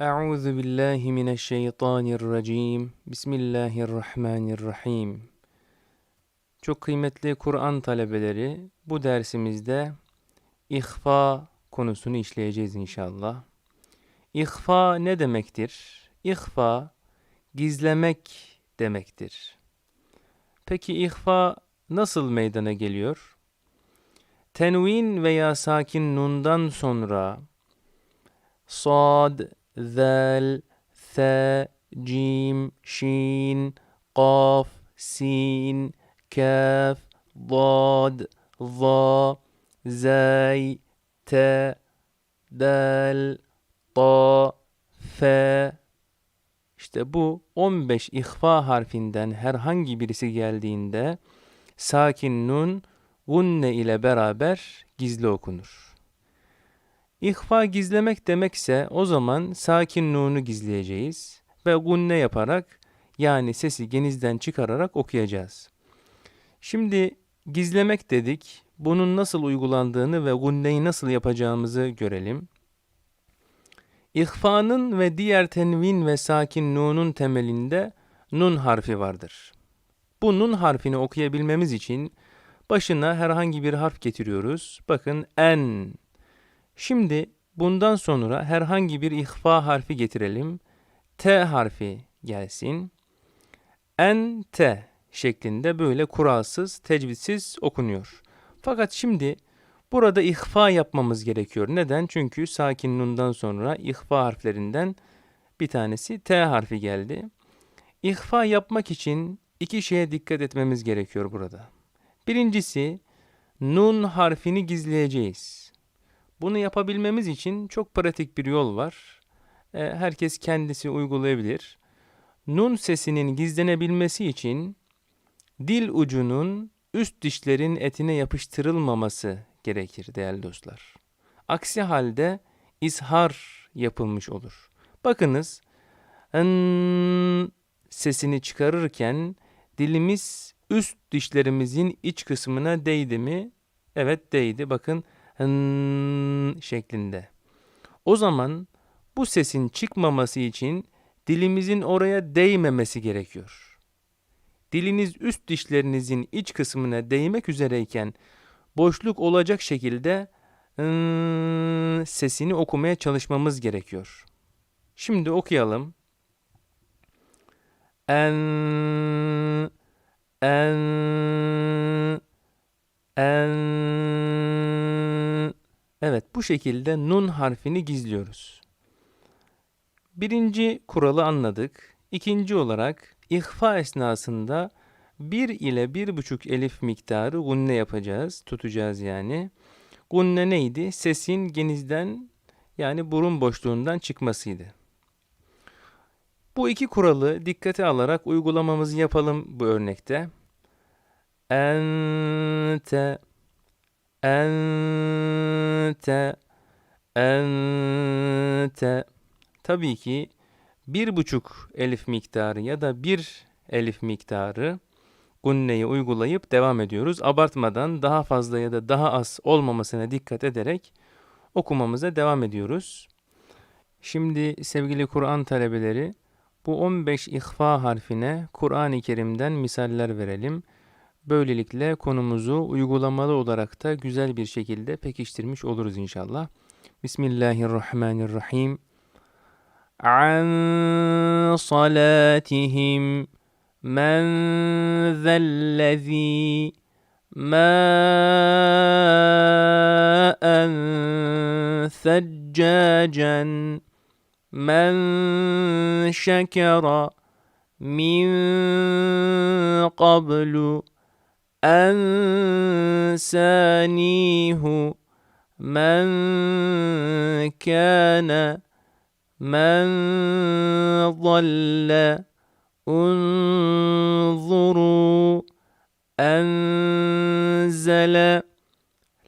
Euzu billahi mineşşeytanirracim. Bismillahirrahmanirrahim. Çok kıymetli Kur'an talebeleri, bu dersimizde ihfa konusunu işleyeceğiz inşallah. İhfa ne demektir? İhfa gizlemek demektir. Peki ihfa nasıl meydana geliyor? Tenvin veya sakin nundan sonra sad, zel, th, cim, şin, kaf, sin, kaf, dad, za, zay, te, dal, ta, fe. İşte bu 15 ihfa harfinden herhangi birisi geldiğinde sakin nun gunne ile beraber gizli okunur. İhfa gizlemek demekse o zaman sakin nunu gizleyeceğiz ve gunne yaparak yani sesi genizden çıkararak okuyacağız. Şimdi gizlemek dedik. Bunun nasıl uygulandığını ve gunneyi nasıl yapacağımızı görelim. İhfanın ve diğer tenvin ve sakin nunun temelinde nun harfi vardır. Bu nun harfini okuyabilmemiz için başına herhangi bir harf getiriyoruz. Bakın en. Şimdi bundan sonra herhangi bir ihfa harfi getirelim. T harfi gelsin. En te şeklinde böyle kuralsız, tecvidsiz okunuyor. Fakat şimdi burada ihfa yapmamız gerekiyor. Neden? Çünkü sakin nundan sonra ihfa harflerinden bir tanesi T harfi geldi. İhfa yapmak için iki şeye dikkat etmemiz gerekiyor burada. Birincisi nun harfini gizleyeceğiz. Bunu yapabilmemiz için çok pratik bir yol var. E, herkes kendisi uygulayabilir. Nun sesinin gizlenebilmesi için dil ucunun üst dişlerin etine yapıştırılmaması gerekir değerli dostlar. Aksi halde izhar yapılmış olur. Bakınız n sesini çıkarırken dilimiz üst dişlerimizin iç kısmına değdi mi? Evet değdi. Bakın şeklinde. O zaman bu sesin çıkmaması için dilimizin oraya değmemesi gerekiyor. Diliniz üst dişlerinizin iç kısmına değmek üzereyken boşluk olacak şekilde sesini okumaya çalışmamız gerekiyor. Şimdi okuyalım. En en en Evet bu şekilde nun harfini gizliyoruz. Birinci kuralı anladık. İkinci olarak ihfa esnasında bir ile bir buçuk elif miktarı gunne yapacağız. Tutacağız yani. Gunne neydi? Sesin genizden yani burun boşluğundan çıkmasıydı. Bu iki kuralı dikkate alarak uygulamamızı yapalım bu örnekte. Ente ente ente tabii ki bir buçuk elif miktarı ya da bir elif miktarı gunneyi uygulayıp devam ediyoruz. Abartmadan daha fazla ya da daha az olmamasına dikkat ederek okumamıza devam ediyoruz. Şimdi sevgili Kur'an talebeleri bu 15 ihfa harfine Kur'an-ı Kerim'den misaller verelim. Böylelikle konumuzu uygulamalı olarak da güzel bir şekilde pekiştirmiş oluruz inşallah. Bismillahirrahmanirrahim. An salatihim men zellezî mâen seccâcen men şekera min qablu أنسانيه من كان من ضل. انظروا أنزل.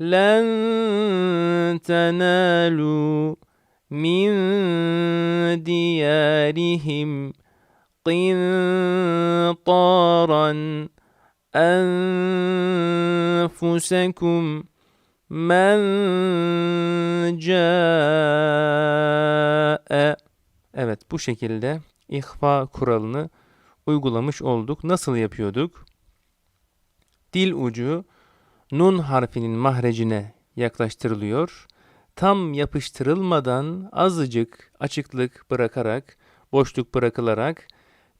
لن تنالوا من ديارهم قنطارا. أنفسكم من جاء Evet bu şekilde ihfa kuralını uygulamış olduk. Nasıl yapıyorduk? Dil ucu nun harfinin mahrecine yaklaştırılıyor. Tam yapıştırılmadan azıcık açıklık bırakarak, boşluk bırakılarak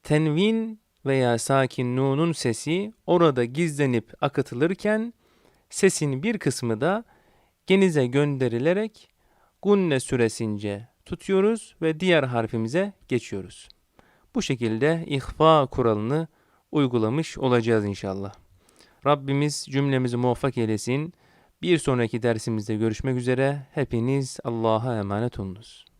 tenvin veya sakin nunun sesi orada gizlenip akıtılırken sesin bir kısmı da genize gönderilerek gunne süresince tutuyoruz ve diğer harfimize geçiyoruz. Bu şekilde ihfa kuralını uygulamış olacağız inşallah. Rabbimiz cümlemizi muvaffak eylesin. Bir sonraki dersimizde görüşmek üzere. Hepiniz Allah'a emanet olunuz.